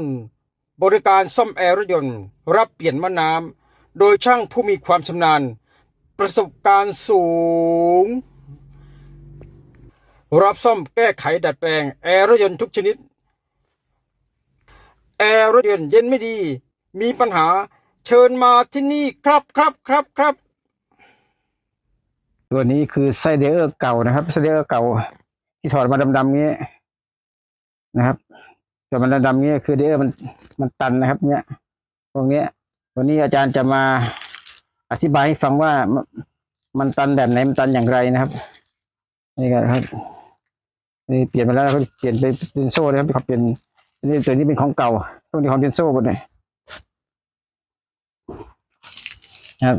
นต์ บริการซ่อมแอร์รถยนต์ รับเปลี่ยนมะน้ำโดยช่างผู้มีความชำนาญ ประสบการณ์สูง รับซ่อมแก้ไขดัดแปลงแอร์รถยนต์ทุกชนิด แอร์รถยนต์เย็นไม่ดี มีปัญหาเชิญมาที่นี่ครับครับครับครับตัวนี้คือไซเดอร์เก่านะครับไซเดอร์เก่าที่ถอดมาดำๆเงี้นะครับ ถอดมาดำๆเงี้ยคือเดอร์มันมันตันนะครับ เนี้ยตรงเนี้ยวันนี้อาจารย์จะมาอธิบายให้ฟังว่ามันมันตันแบบไหนมันตันอย่างไรนะครับนี่ครับนี่เปลี่ยนมาแล้วเขาเปลี่ยนไปเป็นโซ่นะครับเขาเปลี่ยนนี่ตัวนี้เป็นของเก่าตัวนี้ของเป็นโซ่หมดเลยนะครับ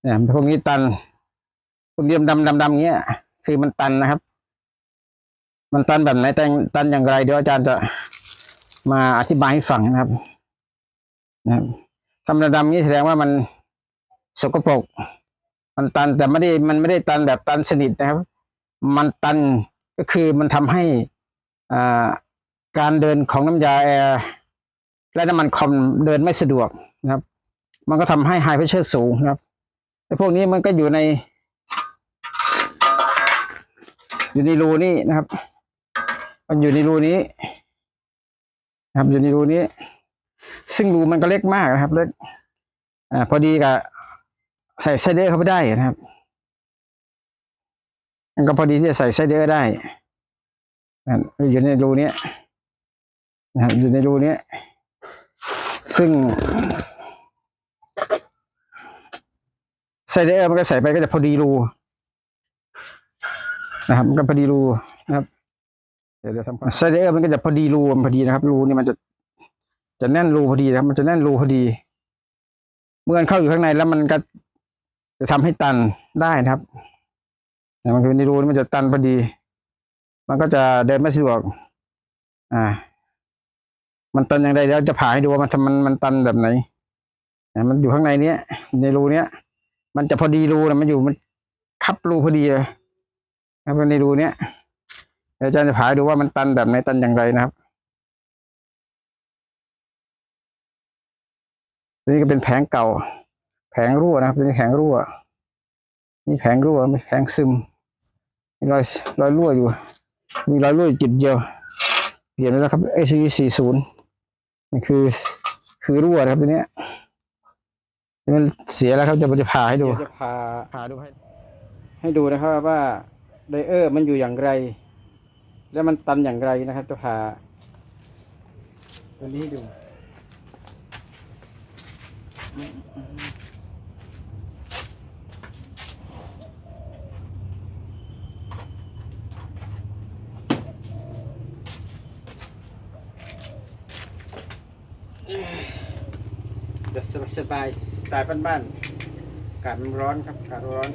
เนี่ยพวกนี้ตันพวกนี้ดำดำดำเงี้ย คือมันตันนะครับ มันตันแบบไหนตันตันอย่างไรเดี๋ยวอาจารย์จะ มาอธิบายให้ฟังนะครับนะครับทำดำๆนี้แสดงว่ามันสกปรก มันตันแต่ไม่ได้มันไม่ได้ตันแบบตันสนิทนะครับ มันตันก็คือมันทำให้อ่าการเดินของน้ำยาแอร์และน้ำมันคอมเดินไม่สะดวกนะครับ มันก็ทำให้ไฮเพรสเชอร์สูงนะครับไอ้พวกนี้มันก็อยู่ใน อยู่ในรูนี้นะครับ มันอยู่ในรูนี้ นะครับอยู่ในรูนี้ ซึ่งรูมันก็เล็กมากนะครับ เล็กอ่าพอดีกับใส่ไซเดอร์เข้าไปได้นะครับมันก็พอดีที่จะใส่ไซเดอร์ได้นะอยู่ในรูนี้นะครับอยู่ในรูนี้ซึ่งไซเดอร์มันก็ใส่ไปก็จะพอดีรูนะครับ มันก็พอดีรูนะครับ เดี๋ยวเดี๋ยวทำก่อนไซเดอร์มันก็จะพอดีรูมันพอดีนะครับ รูนี่มันจะจะแน่นรูพอดีนะครับ มันจะแน่นรูพอดี เมื่อมันเข้าอยู่ข้างในแล้วมันก็จะทำให้ตันได้นะครับ แต่มันคือในรูนี่มันจะตันพอดี มันก็จะเดินไม่สะดวก อ่า มันตันอย่างไรเดี๋ยวจะผ่าให้ดูว่ามันมันมันตันแบบไหนอ่ามันอยู่ข้างในเนี้ย ในรูเนี้ย มันจะพอดีรูนะมันอยู่มันคับรูพอดีเลยนะครับในรูเนี้ย อาจารย์จะผ่าให้ดูว่ามันตันแบบไหนตันอย่างไรนะครับนี่ก็เป็นแผงเก่า แผงรั่วนะครับเป็นแผงรั่ว นี่แผงรั่วไม่แผงซึมมีรอยรอยรั่วอยู่ มีรอยรั่วจุดเดียวเปลี่ยนแล้วครับ ACV 40 นี่คือ คือรั่วนะครับตัวเนี้ยมันเสียแล้วครับจะจะผ่าให้ดูจะผ่าผ่าดูให้ให้ดูนะครับว่าไดเออร์มันอยู่อย่างไร แล้วมันตันอย่างไรนะครับจะผ่าตัวนี้ดูเดี๋ยวสบายสบายสไตล์บ้านๆอากาศมันร้อนครับอากาศร้อน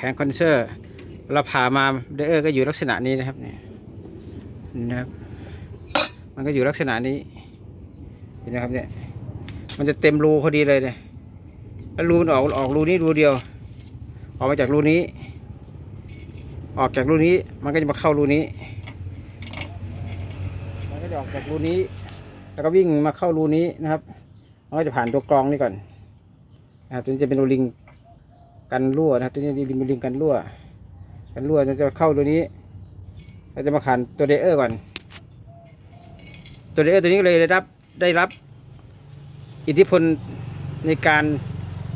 แผงคอนเซอร์เราผ่ามาไดเออร์ก็อยู่ลักษณะนี้นะครับเนี่ยนี่นะครับมันก็อยู่ลักษณะนี้เห็นนะครับเนี่ยมันจะเต็มรูพอดีเลยเนี่ยแล้วรูมันออกออกรูนี้รูเดียว ออกมาจากรูนี้ ออกจากรูนี้มันก็จะมาเข้ารูนี้มันก็จะออกจากรูนี้ แล้วก็วิ่งมาเข้ารูนี้นะครับมันก็จะผ่านตัวกรองนี่ก่อนนะครับตัวนี้จะเป็นรูลิง กันรั่วนะครับตัวนี้ลิงลิงกันรั่ว กันรั่วจะเข้าตัวนี้เราจะมาผ่านตัวเดเออร์ก่อน ตัวเดเออร์ตัวนี้เลยได้รับได้รับ อิทธิพลในการ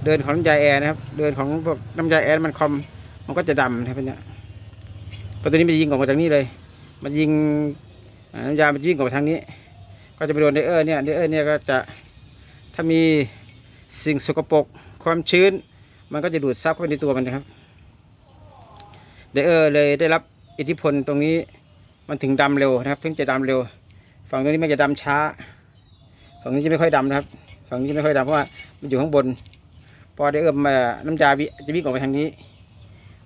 เดินของน้ำยาแอร์นะครับ เดินของพวกน้ำยาแอร์มันคอมมันก็จะดำนะครับเนี่ยพอตัวนี้มันยิงออกมาจากนี้เลย มันยิงน้ำยามันยิงออกมาทางนี้ ก็จะไปโดนเดเออร์เนี่ยเดเออร์เนี่ยก็จะถ้ามีสิ่งสกปรกความชื้น มันก็จะดูดซับเข้าไปในตัวมันนะครับเดเออร์เลยได้รับอิทธิพลตรงนี้มันถึงดำเร็วนะครับ ถึงจะดำเร็ว ฝั่งตรงนี้มันจะดำช้า ฝั่งนี้จะไม่ค่อยดำนะครับ ฝั่งนี้จะไม่ค่อยดำเพราะว่ามันอยู่ข้างบน พอได้เอื้อมาน้ำยาวิจะวิ่งออกไปทางนี้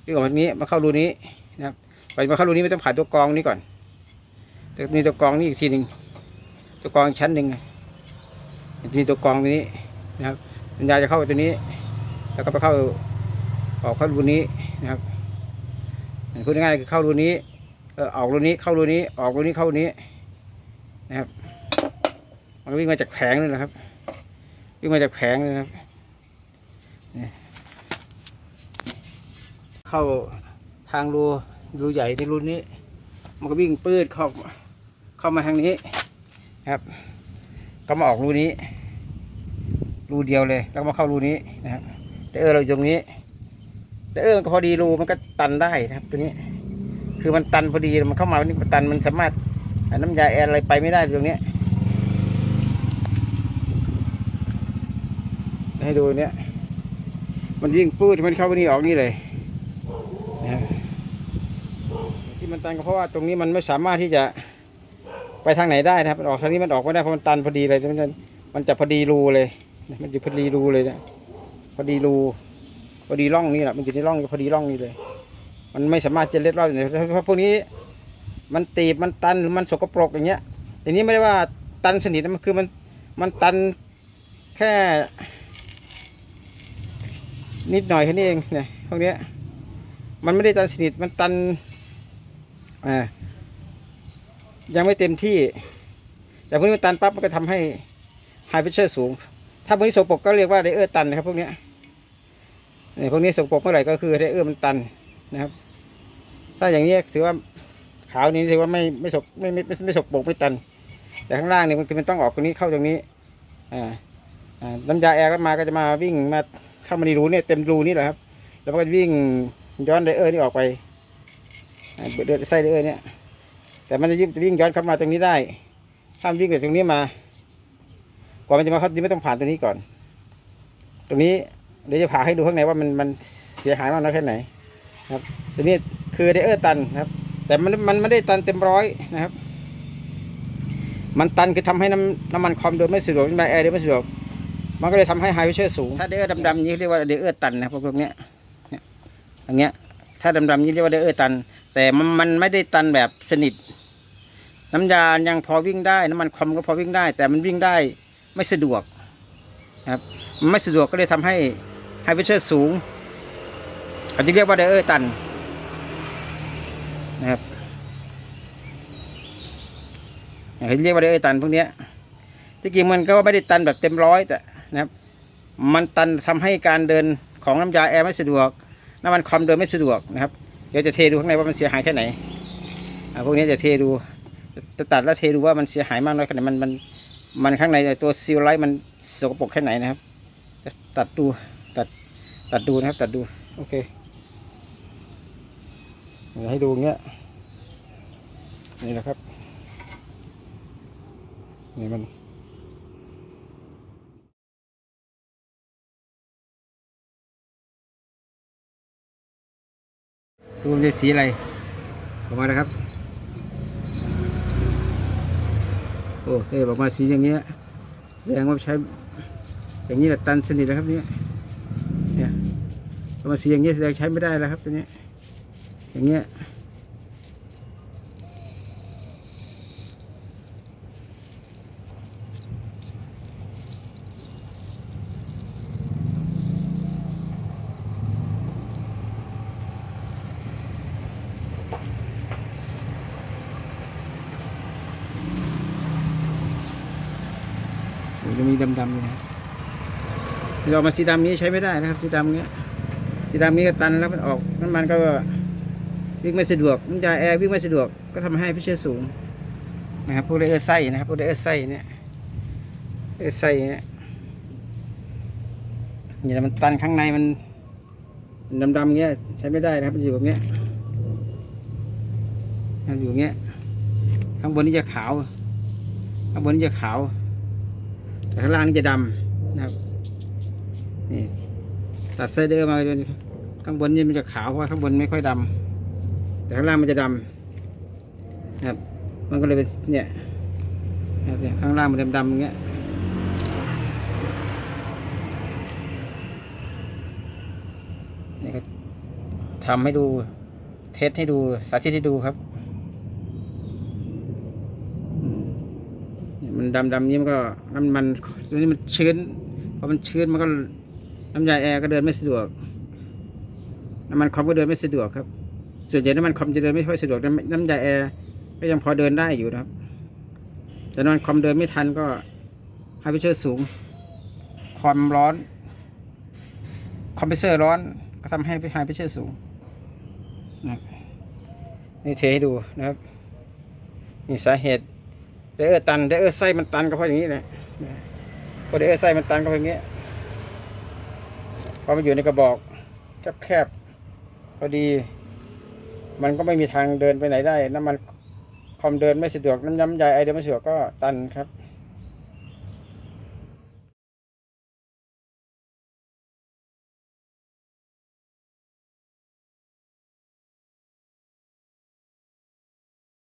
วิ่งออกมาทางนี้มาเข้ารูนี้นะครับไปมาเข้ารูนี้ไม่ต้องผ่านตัวกรองนี้ก่อนแต่มีตัวกรองนี่อีกทีหนึ่งตัวกรองชั้นหนึ่งมีตัวกรองนี้นะครับน้ำยาจะเข้าไปตัวนี้ แล้วก็ไปเข้าออกเข้ารูนี้นะครับพูดง่ายๆคือเข้ารูนี้เออออกรูนี้เข้ารูนี้ ออกรูนี้เข้ารูนี้นะครับ มันวิ่งมาจากแผงเลยนะครับ วิ่งมาจากแผงเลยนะครับเข้าทางรูรูใหญ่ในรูนี้ มันก็วิ่งปืดเข้าเข้ามาทางนี้นะครับ ก็มาออกรูนี้ รูเดียวเลย แล้วก็มาเข้ารูนี้นะครับ แต่เออเราอยู่ตรงนี้แต่เออมันก็พอดีรูมันก็ตันได้นะครับ ตัวนี้ คือมันตันพอดีมันเข้ามานี่มันตันมันสามารถน้ำยาแอร์อะไรไปไม่ได้ตรงนี้ให้ดูเนี่ยมันวิ่งปื้ดมันเข้าไปนี่ออกนี่เลยนะที่มันตันก็เพราะว่าตรงนี้มันไม่สามารถที่จะไปทางไหนได้นะครับออกทางนี้มันออกไม่ได้เพราะมันตันพอดีเลยมันจะมันจะพอดีรูเลย มันจะพอดีรูเลยนะ พอดีรูพอดีร่องนี่แหละมันอยู่ในร่องพอดีร่องนี่เลย มันไม่สามารถจะเล็ดรอดเลยเพราะพวกนี้ มันตีบมันตันหรือมันสกปรกอย่างเงี้ยอันนี้ไม่ได้ว่าตันสนิทนะมันคือมันมันตันแค่ นิดหน่อยแค่นี้เองเนี่ยพวกนี้มันไม่ได้ตันสนิทมันตันอ่ายังไม่เต็มที่ แต่พวกนี้มันตันปั๊บมันก็ทำให้ไฮเพรสเชอร์สูง ถ้าพวกนี้สกปรกก็เรียกว่าไดเออร์ตันนะครับพวกเนี้ย เนี่ยพวกนี้สกปรกเมื่อไหร่ก็คือได้เออร์มันตันนะครับ ถ้าอย่างนี้ถือว่าขาวนี้ถือว่าไม่ไม่สกไม่ไม่ไม่ไมสกปรกไม่ตัน แต่ข้างล่างเนี่ยมันคือมันต้องออกตรงนี้เข้าตรงนี้อ่าอ่าน้ำยาแอร์ก็มาก็จะมาวิ่งมาเข้ามาในรูเนี่ยเต็มรูนี่แหละครับ แล้วมันก็วิ่งย้อนไดเออร์นี่ออกไปอ่าเดือดไส้ไดเออร์เนี่ยแต่มันจะยิ่งจะวิ่งย้อนเข้ามาตรงนี้ได้ถ้ามันวิ่งจากตรงนี้มากว่ามันจะมาเข้าที่ไม่ต้องผ่านตรงนี้ก่อน ตรงนี้ เดี๋ยวจะผ่าให้ดูข้างในว่ามันมันเสียหายมากน้อยแค่ไหนครับตัวนี้คือไดเออร์ตันครับ แต่มันมันไม่ได้ตันเต็มร้อยนะครับ มันตันคือทำให้น้ำน้ำมันคอมเดินไม่สะดวกน้ำแอร์เดินไม่สะดวกมันก็เลยทำให้ไฮเวเชอร์สูง ถ้าเดอร์ดำๆนี้เรียกว่าเดอร์ตันนะพวกพวกเนี้ยเนี่ยอย่างเงี้ย ถ้าดำๆนี้เรียกว่าเดอร์ตัน แต่มันมันไม่ได้ตันแบบสนิท น้ำยายังพอวิ่งได้ น้ำมันคอมก็พอวิ่งได้ แต่มันวิ่งได้ไม่สะดวกครับไม่สะดวกก็เลยทำให้ ไฮเวเชอร์สูงเขาจะเรียกว่าเดออร์ตันนะครับเขาเรียกว่าเดออร์ตันพวกนี้ที่จริงมันก็ไม่ได้ตันแบบเต็มร้อยแต่นะครับ มันตันทำให้การเดินของน้ำยาแอร์ไม่สะดวก น้ำมันคอมเดินไม่สะดวกนะครับ เดี๋ยวจะเทดูข้างในว่ามันเสียหายแค่ไหนพวกนี้จะเทดูจะตัดแล้วเทดูว่ามันเสียหายมากน้อยแค่ไหนมันมันมันข้างในตัวซีลไลท์มันสกปรกแค่ไหนนะครับ ตัดดู ตัดดูนะครับ ตัดดู โอเคเดี๋ยวให้ดูอย่างเงี้ย นี่แหละครับนี่มันดูมันจะสีอะไรออกมานะครับ โอเฮ้ออกมาสีอย่างเงี้ยแสดงว่าใช้ อย่างนี้แหละตันสนิทแล้วครับเนี่ย มาสีอย่างเงี้ยแสดงใช้ไม่ได้แล้วครับตัวนี้อย่างเงี้ยจะมีดำๆอยู่นะเรามาสีดำนี้ใช้ไม่ได้นะครับสีดำเนี้ย สีดำนี้ก็ตันแล้วมันออกน้ำมันก็วิ่งไม่สะดวกน้ำยาแอร์วิ่งไม่สะดวกก็ทำให้พิเศษสูงนะครับพวกเรเออร์ไส้นะครับพวกเรเออร์ไส้เนี่ยเออร์ไส้เนี่ยนี่แหละมันตันข้างในมันดำๆเงี้ยใช้ไม่ได้นะครับมันอยู่แบบเนี้ยมันอยู่เงี้ยข้างบนนี่จะขาว ข้างบนนี่จะขาว แต่ข้างล่างนี่จะดำนะครับนี่ตัดไซเดอร์มาจน ข้างบนนี่มันจะขาวเพราะว่าข้างบนไม่ค่อยดำแต่ข้างล่างมันจะดำนะครับ มันก็เลยเป็นเนี่ยนะครับเนี่ยข้างล่างมันดำๆอย่างเงี้ยนี่ก็ทำให้ดูเทสให้ดูสาธิตให้ดูครับมเนี่ยมันดำนี้มันก็น้ำมันตัวนี้มันชื้นพอมันชื้นมันก็น้ำยาแอร์ก็เดินไม่สะดวก น้ำมันคอมก็เดินไม่สะดวกครับ ส่วนใหญ่น้ำมันคอมจะเดินไม่ค่อยสะดวก น้ำน้ำยาแอร์ก็ยังพอเดินได้อยู่นะครับ แต่น้ำมันคอมเดินไม่ทันก็ไฮเพรสเชอร์สูงความร้อน คอมเพรสเซอร์ร้อน ก็ทำให้ไฮเพรสเชอร์สูงนะนี่เทให้ดูนะครับนี่สาเหตุเดเออร์ตันเดเออร์ไส้มันตันก็เพราะอย่างนี้แหละพอเดเออร์ไส้มันตันก็เพราะอย่างนี้พอมันอยู่ในกระบอกแคบๆ พอดี มันก็ไม่มีทางเดินไปไหนได้ น้ำมันคอมเดินไม่สะดวกน้ำย้ำใยไอเดินไม่สะดวกก็ตันครับ